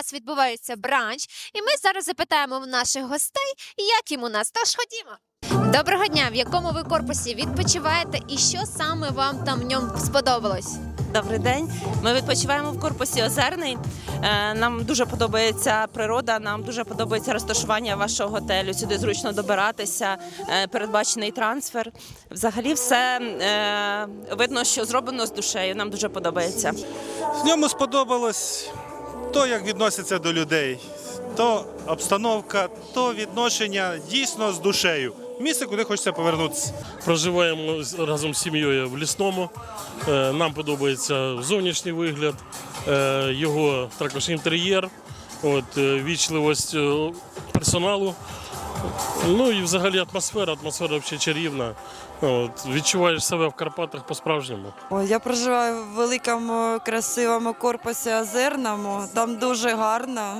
нас відбувається бранч, і ми зараз запитаємо в наших гостей, як їм у нас. Тож ходімо. Доброго дня! В якому ви корпусі відпочиваєте і що саме вам там в ньому сподобалось? Добрий день. Ми відпочиваємо в корпусі Озерний. Е, Нам дуже подобається природа, нам дуже подобається розташування вашого готелю. Сюди зручно добиратися, е, передбачений трансфер. Взагалі, все е, видно, що зроблено з душею. Нам дуже подобається. В ньому сподобалось то, як відносяться до людей, то обстановка, то відношення дійсно з душею. Місце, куди хочеться повернутися. Проживаємо разом з сім'єю в лісному. Е, Нам подобається зовнішній вигляд, е, його також інтер'єр, от, е, вічливість персоналу. Ну і взагалі атмосфера, атмосфера взагалі чарівна. От, відчуваєш себе в Карпатах по-справжньому. Я проживаю в великому красивому корпусі озерному. Там дуже гарно.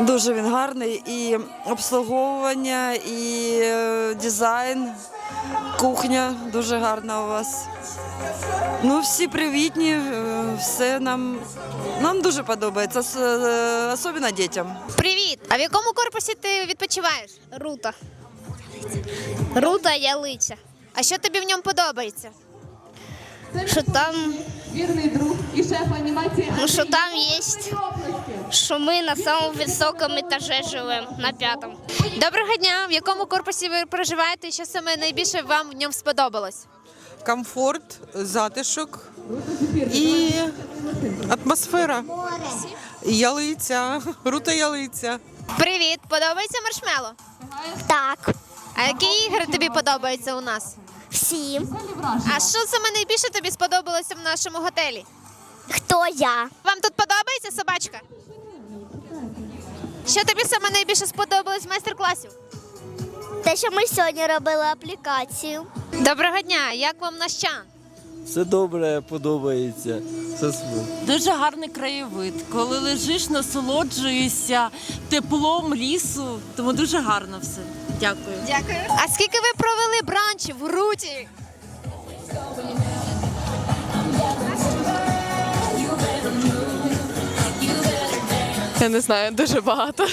Дуже він гарний. І обслуговування, і е, дизайн, кухня дуже гарна у вас. Ну, всі привітні, е, все нам, нам дуже подобається, е, особливо дітям. Привіт! А в якому корпусі ти відпочиваєш? Рута. Рута ялиця. А що тобі в ньому подобається? Що там, Вірний друг і шеф анімації. ну, що там є. Що ми на самому високому етажі живемо, на п'ятому. Доброго дня! В якому корпусі ви проживаєте і що саме найбільше вам в ньому сподобалось? комфорт, затишок і атмосфера. Ялиця, рута ялиця. Привіт! Подобається маршмело? Так, А які ігри тобі подобаються у нас? всі. А що саме найбільше тобі сподобалося в нашому готелі? Хто я? Вам тут подобається собачка? Що тобі саме найбільше сподобалось в майстер-класі? Те, що ми сьогодні робили аплікацію. Доброго дня! Як вам наш чан? Все добре, подобається. Все. Дуже гарний краєвид. Коли лежиш, насолоджуєшся теплом лісу, тому дуже гарно все. Дякую. Дякую. А скільки ви провели бранчів в руті? Я не знаю, дуже багато.